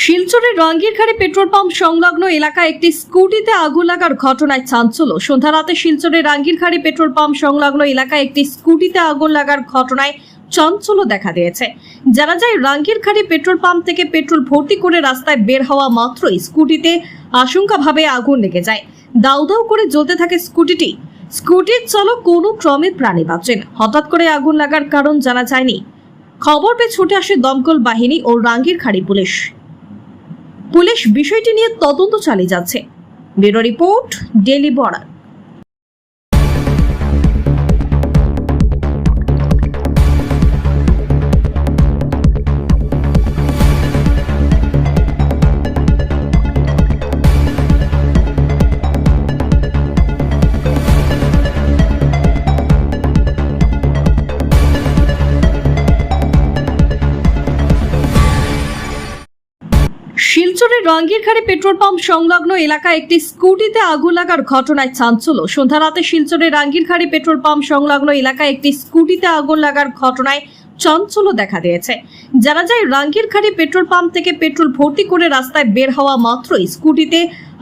শিলচরের রঙ্গিরখাড়ি petrol pump সংলগ্ন এলাকায় একটি স্কুটিতে আগুন লাগার ঘটনায় চাঞ্চল্য। সন্ধ্যা রাতে শিলচরের রাঙ্গিরখাড়ি পেট্রোল পাম্প সংলগ্ন এলাকায় একটি স্কুটিতে আগুন লাগার ঘটনায় চাঞ্চল্য দেখা দিয়েছে। জানা যায়, রাঙ্গিরখাড়ি পেট্রোল পাম্প থেকে পেট্রোল ভর্তি করে রাস্তায় বের হওয়া মাত্রই স্কুটিতে আশঙ্কাভাবে আগুন লেগে যায়। দাউ দাউ করে জ্বলতে থাকে স্কুটিটি। স্কুটির চালক কোনো ক্রমে প্রাণে বাঁচেন। হঠাৎ করে আগুন লাগার কারণ জানা যায়নি। খবর পেয়ে ছুটে আসে দমকল বাহিনী ও রাঙ্গিরখাড়ি পুলিশ। পুলিশ বিষয়টি নিয়ে তদন্ত চালিয়ে যাচ্ছে। ব্যুরো রিপোর্ট ডেলি বর্ডার শিলচরের রঙ্গিরখাড়ি পেট্রোল পাম্প সংলগ্ন এলাকায় একটি স্কুটিতে আগুন লাগার ঘটনায় চাঞ্চল্য। সন্ধ্যা রাতে শিলচরের রাঙ্গিরখাড়ি পেট্রোল পাম্প সংলগ্ন এলাকায় একটি স্কুটিতে আগুন লাগার ঘটনায় চাঞ্চল্য দেখা দিয়েছে। জানা যায়, রাঙ্গিরখাড়ি পেট্রোল পাম্প থেকে পেট্রোল ভর্তি করে রাস্তায় বের হওয়া মাত্রই স্কুটিতে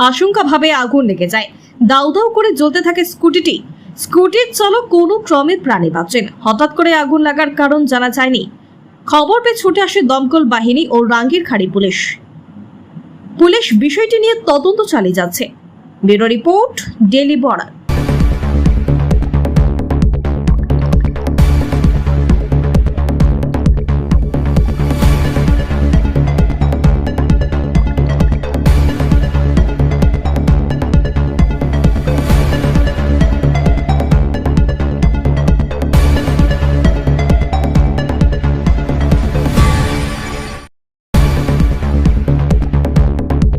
আশঙ্কাভাবে আগুন লেগে যায়। দাউ দাউ করে জ্বলতে থাকে স্কুটিটি। স্কুটির চালক কোনো ক্রমে প্রাণে বাঁচেন। হঠাৎ করে আগুন লাগার কারণ জানা যায়নি। খবর পেয়ে ছুটে আসে দমকল বাহিনী ও রাঙ্গিরখাড়ি পুলিশ। পুলিশ বিষয়টি নিয়ে তদন্ত চালিয়ে যাচ্ছে। Bureau report daily border